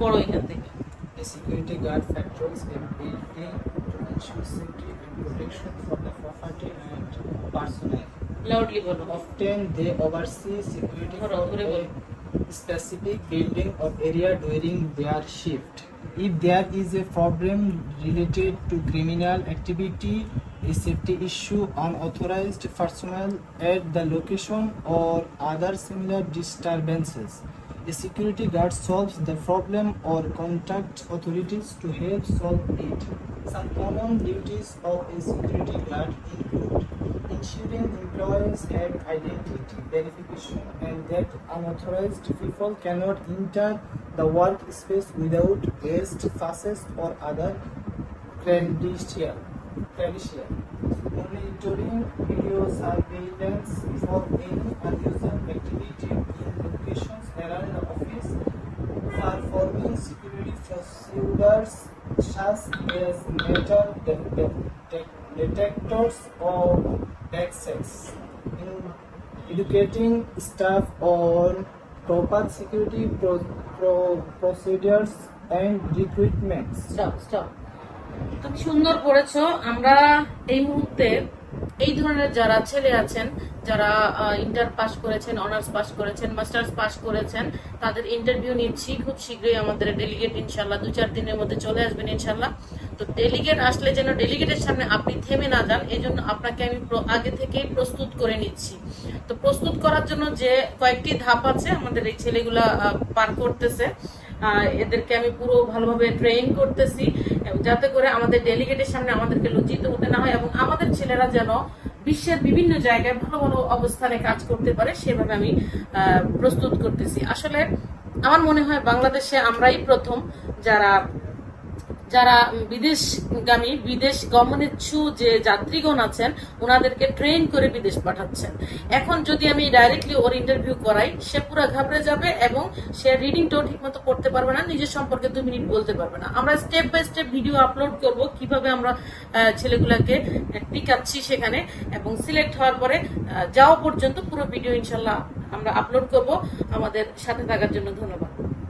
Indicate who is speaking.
Speaker 1: পড়ো এখান থেকে
Speaker 2: A security guard factors a building to ensure safety and protection for the property and personnel.
Speaker 1: Loudly বলো
Speaker 2: Often they oversee security for a specific building or area during their shift. If there is a problem related to criminal activity, a safety issue, unauthorized personnel at the location, or other similar disturbances, a security guard solves the problem or contacts authorities to help solve it. Some common duties of a security guard include ensuring employees have identity verification and that unauthorized people cannot enter the workspace without best passes or other credential. credential. Monitoring video surveillance for any unusual activity Procedures such as metal de- de- de- detectors or access. In educating staff on proper security pro- pro- procedures and recruitments.
Speaker 1: Stop stop তুমি সুন্দর পড়েছো আমরা এই মুহূর্তে এই ধরনের যারা ছেলে আছেন যারা ইন্টার পাস করেছেন অনার্স পাস করেছেন মাস্টার্স পাস করেছেন, তাদের ইন্টারভিউ নিচ্ছি খুব শীঘ্রই আমাদের ডেলিগেট ইনশাল্লাহ দু চার দিনের মধ্যে চলে আসবেন ইনশাল্লাহ তো ডেলিগেট আসলে যেন ডেলিগেটের সামনে আপনি থেমে না যান এই জন্য আপনাকে আমি আগে থেকেই প্রস্তুত করে নিচ্ছি। তো প্রস্তুত করার জন্য যে কয়েকটি ধাপ আছে, আমাদের এই ছেলেগুলা পার করতেছে। এদেরকে আমি পুরো ভালোভাবে ট্রেনিং করতেছি যাতে করে আমাদের ডেলিগেটের সামনে আমাদেরকে লজ্জিত হতে না হয় এবং আমাদের ছেলেরা যেন বিশ্বের বিভিন্ন জায়গায় ভালো ভালো অবস্থানে কাজ করতে পারে, সেভাবে আমি প্রস্তুত করতেছি। আসলে আমার মনে হয় বাংলাদেশে আমরাই প্রথম যারা যারা বিদেশগামী, বিদেশ গমনেচ্ছু যে যাত্রীগণ আছেন, ওনাদেরকে ট্রেন করে বিদেশ পাঠাচ্ছেন। এখন যদি আমি ডাইরেক্টলি ওর ইন্টারভিউ করাই, সে পুরো ঘাবড়ে যাবে এবং সে রিডিংটাও ঠিক মতো পড়তে পারবে না, নিজের সম্পর্কে দু মিনিট বলতে পারবে না। আমরা step by step video upload করব, কীভাবে আমরা ছেলেগুলাকে টিকাচ্ছি সেখানে এবং সিলেক্ট হওয়ার পরে যাওয়া পর্যন্ত পুরো ভিডিও ইনশাল্লাহ আমরা আপলোড করব। আমাদের সাথে থাকার জন্য ধন্যবাদ।